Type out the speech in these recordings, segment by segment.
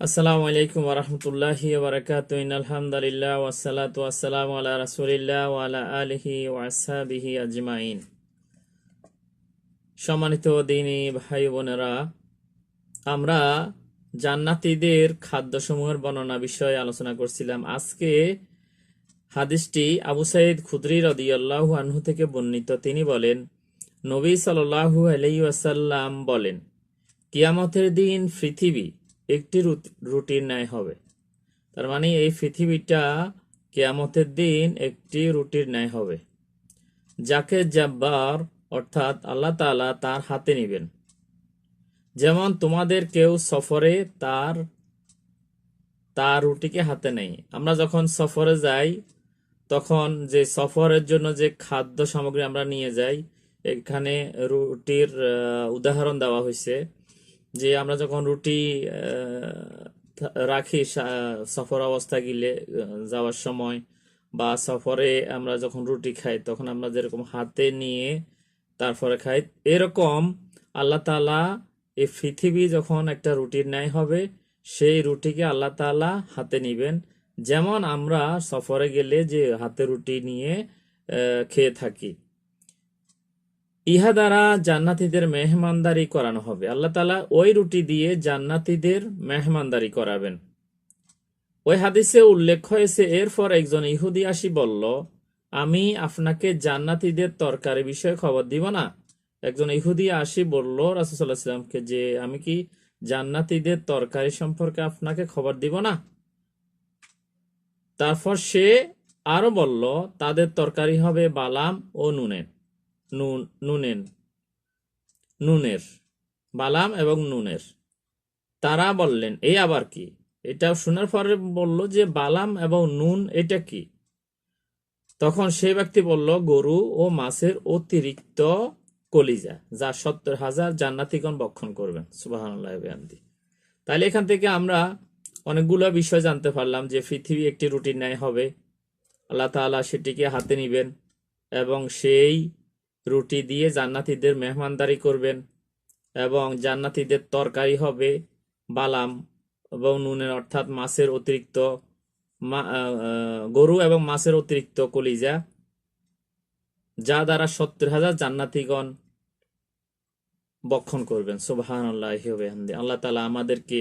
আসসালামু আলাইকুম ওরহমতুল্লাহি ওবরাকাতু আলহামদুলিল্লাহ ওয়াসসালাতু ওয়াসসালামু আলা রাসূলিল্লাহ আলিহি ওয়া আসহাবিহি আজমাইন। সম্মানিত দিনী ভাই বোনেরা, আমরা জান্নাতীদের খাদ্যসমূহের বর্ণনা বিষয়ে আলোচনা করছিলাম। আজকে হাদিসটি আবু সাইদ খুদরি রদিয়াল্লাহু আনহু থেকে বর্ণিত। তিনি বলেন, নবী সাল্লাল্লাহু আলাইহি ওয়াসাল্লাম বলেন, কিয়ামতের দিন পৃথিবী একটি রুট- রুটির ন্যায় হবে। তার মানে এই পৃথিবীটা কেয়ামতের দিন একটি রুটির ন্যায় হবে। যাকে জাব্বার, অর্থাৎ আল্লাহ তাআলা তার হাতে নেবেন। যেমন তোমাদের কেউ সফরে তার তার রুটিকে হাতে নেই আমরা যখন সফরে যাই, তখন যে সফরের জন্য যে খাদ্য সামগ্রী আমরা নিয়ে যাই, এখানে রুটির উদাহরণ দেওয়া হয়েছে যে আমরা যখন রুটি রাখি সফর অবস্থা গেলে যাওয়ার সময় বা সফরে আমরা যখন রুটি খাই, তখন আমরা যেরকম হাতে নিয়ে তারপরে খাই, এরকম আল্লাহ তাআলা এই পৃথিবী যখন একটা রুটির ন্যায় হবে, সেই রুটিকে আল্লাহ তাআলা হাতে নিবেন। যেমন আমরা সফরে গেলে যে হাতে রুটি নিয়ে খেয়ে থাকি। ইহা দ্বারা জান্নাতীদের মেহমানদারি করানো হবে। আল্লাহ তালা ওই রুটি দিয়ে জান্নাতীদের মেহমানদারি করাবেন। ওই হাদিসে উল্লেখ হয়েছে, এরপর একজন ইহুদি আসি বলল, আমি আপনাকে জান্নাতীদের তরকারি বিষয়ে খবর দিব না? একজন ইহুদি আসি বলল, রাসূলুল্লাহ সাল্লামকে যে আমি কি জান্নাতীদের তরকারি সম্পর্কে আপনাকে খবর দিব না? তারপর সে আরও বলল, তাদের তরকারি হবে বালাম ও নুনের। নুন, নুনেন। নুনের, বালাম এবং নুনের। তারা বললেন এই আবার কি? এটা শোনার পরে বলল যে, বালাম এবং নুন এটা কি? তখন সেই ব্যক্তি বলল, গরু ও মাছের অতিরিক্ত কলিজা, যা সত্তর হাজার জান্নাতিগণ বক্ষণ করবেন। বেয়ান্দি তাহলে এখান থেকে আমরা অনেকগুলো বিষয় জানতে পারলাম যে, পৃথিবী একটি রুটিন ন্যায় হবে। আল্লাহ তাআলা সেটিকে হাতে নিবেন এবং সেই রুটি দিয়ে জান্নাতীদের মেহমানদারি করবেন এবং জান্নাতীদের তরকারি হবে বালাম এবং নুনের, অর্থাৎ মাছের অতিরিক্ত গরু এবং মাছের অতিরিক্ত কলিজা, যা দ্বারা সত্তর হাজার জান্নাতীগণ বক্ষণ করবেন। সুবহান আল্লাহ আল্লাহ তালা আমাদেরকে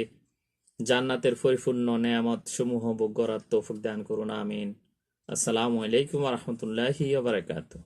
জান্নাতের পরিপূর্ণ নেয়ামত সমূহ ভোগ করার তৌফিক দান করুন। আমিন। আসসালামু আলাইকুম রহমতুল্লাহি বারাকাতুহ।